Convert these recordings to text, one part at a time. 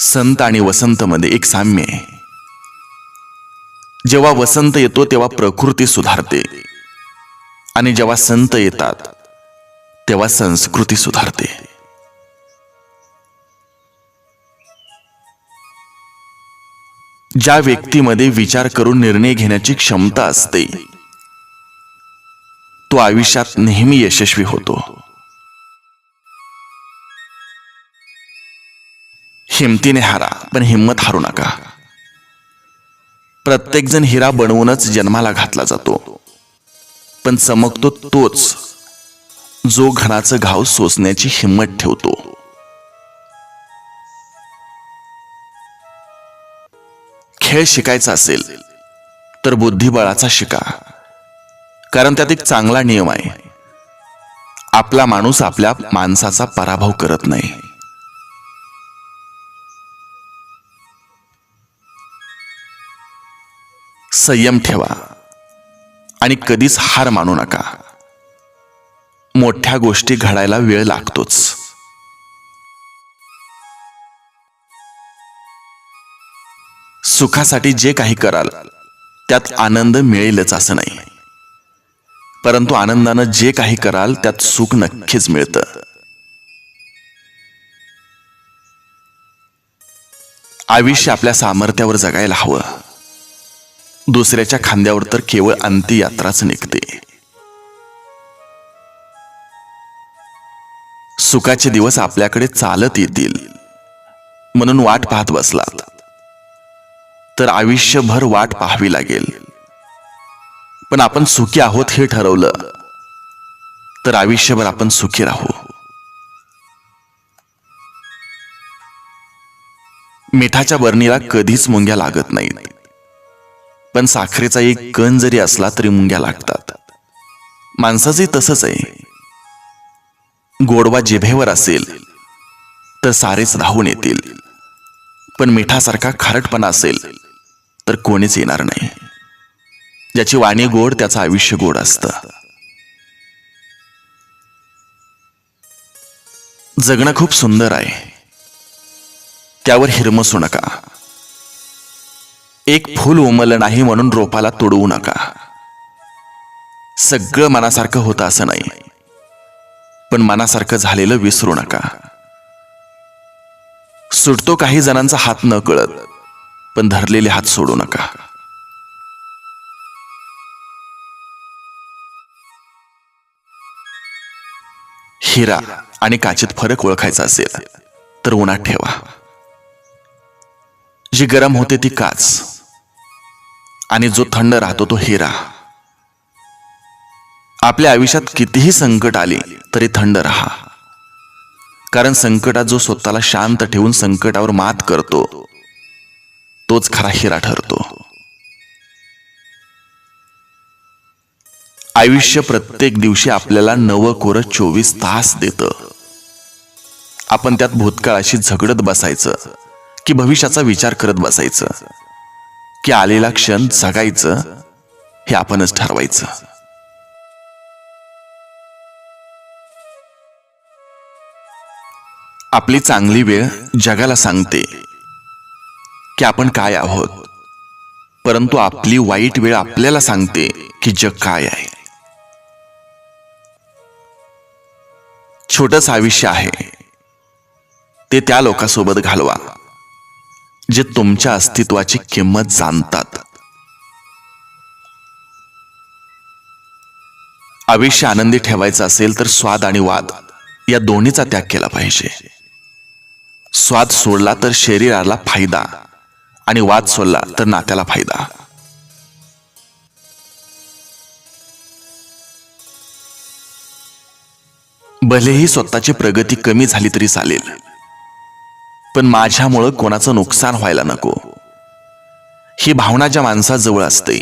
संत आणि वसंत मध्ये एक साम्य आहे. जेव्हा वसंत येतो तेव्हा प्रकृती सुधारते. आणि जेव्हा संत येतात तेव्हा संस्कृती सुधारते. ज्या व्यक्तीमध्ये विचार करून निर्णय घेण्याची क्षमता असते तो आयुष्यात नेहमी यशस्वी होतो. हिमतीने हारा पण हिंमत हारू नका. प्रत्येकजण हिरा बनवूनच जन्माला घातला जातो. पण चमकतो तोच जो घणाचं घाव सोसण्याची हिंमत ठेवतो. खेळ शिकायचा असेल तर बुद्धिबळाचा शिका. कारण त्यात एक चांगला नियम आहे. आपला माणूस आपल्या माणसाचा पराभव करत नाही. संयम ठेवा आणि कधीच हार मानू नका. मोठ्या गोष्टी घडायला वेळ लागतोच. सुखासाठी जे काही कराल त्यात आनंद मिळेलच असं नाही. परंतु आनंदानं जे काही कराल त्यात सुख नक्कीच मिळतं. आयुष्य आपल्या सामर्थ्यावर जगायला हवं. दुसऱ्याच्या खांद्यावर तर केवळ अंत्ययात्राच निघते. सुखाचे दिवस आपल्याकडे चालत येतील म्हणून वाट पाहत बसलात. तर आयुष्यभर वाट पाहावी लागेल. पण आपण सुखी आहोत हे ठरवलं तर आयुष्यभर आपण सुखी राहू. मिठाच्या बरणीला कधीच मुंग्या लागत नाहीत. पण साखरेचा एक कण जरी असला तरी मुंग्या लागतात. माणसाचे तसंच आहे. गोडवा जिभेवर असेल तर सारेच धावून येतील. पण मिठासारखा खारटपणा असेल तर कोणीच येणार नाही. ज्याची वाणी गोड त्याचं आयुष्य गोड असतं. जगणं खूप सुंदर आहे. त्यावर हिरमसू नका. एक फूल उमललं नाही म्हणून रोपाला तोडवू नका. सगळं मनासारखं होतं असं नाही. पण मनासारखं झालेलं विसरू नका. सुटतो काही जणांचा हात न कळत पण धरलेले हात सोडू नका. हिरा आणि काचेत फरक ओळखायचा असेल तर उन्हात ठेवा. जी गरम होते ती काच. आणि जो थंड राहतो तो हिरा. आपल्या आयुष्यात कितीही संकट आले तरी थंड राहा. कारण संकटात जो स्वतःला शांत ठेवून संकटावर मात करतो तोच खरा हिरा ठरतो. आयुष्य प्रत्येक दिवशी आपल्याला नवं कोर चोवीस तास देतं. आपण त्यात भूतकाळाशी झगडत बसायचं की भविष्याचा विचार करत बसायचं. की आलेला क्षण जगायचं हे आपणच ठरवायचं. आपली चांगली वेळ जगाला सांगते की आपण काय आहोत परंतु आपली वाईट वेळ आपल्याला सांगते की जग काय आहे. छोटस आयुष्य आहे ते त्या लोकांसोबत घालवा. जे तुमच्या अस्तित्वाची किंमत जाणतात. आयुष्य आनंदी ठेवायचं असेल तर स्वाद आणि वाद या दोन्हीचा त्याग केला पाहिजे. स्वाद सोडला तर शरीराला फायदा आणि वाद सोडला तर नात्याला फायदा. भलेही स्वतःची प्रगती कमी झाली तरी चालेल पण माझ्यामुळं कोणाचं नुकसान व्हायला नको. ही भावना ज्या माणसाजवळ असते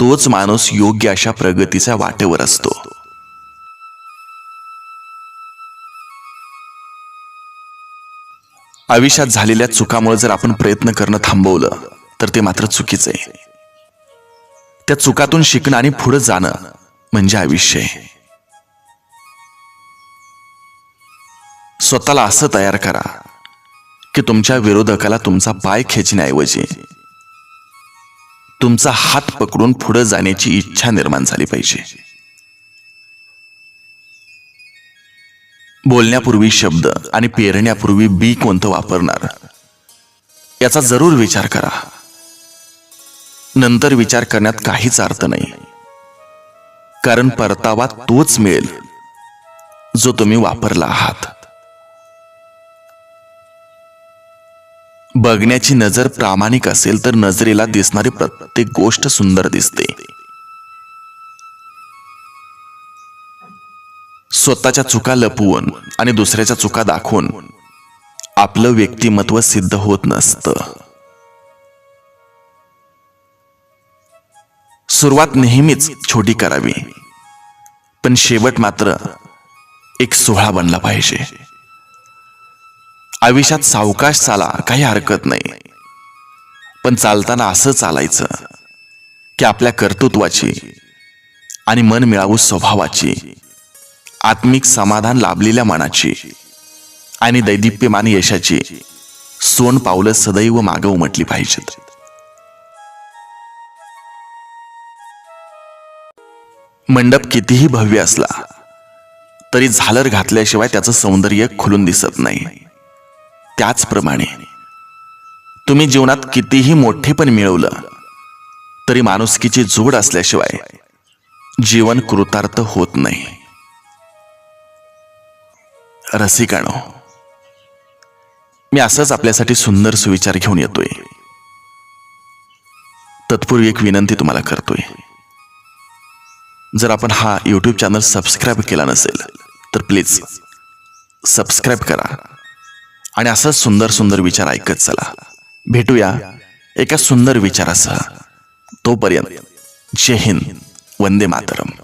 तोच माणूस योग्य अशा प्रगतीच्या वाटेवर असतो. आयुष्यात झालेल्या चुकामुळे जर आपण प्रयत्न करणं थांबवलं तर ते मात्र चुकीचं आहे. त्या चुकातून शिकणं आणि पुढे जाणं म्हणजे आयुष्य आहे. स्वतःला असं तयार करा की तुमच्या विरोधकाला तुमचा पाय खेचण्याऐवजी तुमचा हात पकडून पुढे जाण्याची इच्छा निर्माण झाली पाहिजे. बोलण्यापूर्वी शब्द आणि पेरण्यापूर्वी बी कोणतं वापरणार? याचा जरूर विचार करा. नंतर विचार करण्यात काहीच अर्थ नाही. कारण परतावा तोच मिळेल जो तुम्ही वापरला आहात. बघण्याची नजर प्रामाणिक असेल तर नजरेला दिसणारी प्रत्येक गोष्ट सुंदर दिसते. स्वतःच्या चुका लपवून आणि दुसऱ्याच्या चुका दाखवून आपलं व्यक्तिमत्व सिद्ध होत नसतं. सुरुवात नेहमीच छोटी करावी पण शेवट मात्र एक सोहळा बनला पाहिजे. आयुष्यात सावकाश चाला काही हरकत नाही. पण चालताना असं चालायचं की आपल्या कर्तृत्वाची आणि मन मिळावू स्वभावाची आत्मिक समाधान लाभलेल्या मनाची आणि दैदिप्यमान यशाची सोन पावलं सदैव मागं उमटली पाहिजेत. मंडप कितीही भव्य असला तरी झालर घातल्याशिवाय त्याचं सौंदर्य खुलून दिसत नाही. त्याचप्रमाणे. तुम्ही जीवनात कितीही मोठे पण मिळवलं तरी माणुसकीची जोड असल्याशिवाय जीवन कृतार्थ होत नाही. रसिकानो मी असंच आपल्यासाठी सुंदर सुविचार घेऊन येतोय. तत्पूर्वी एक विनंती तुम्हाला करतोय. जर आपण हा यूट्यूब चॅनल सबस्क्राईब केला नसेल तर प्लीज सबस्क्राईब करा. आणि असंच सुंदर सुंदर विचार ऐकत चला. भेटूया एका सुंदर विचारासह. तोपर्यंत जय हिंद वंदे मातरम.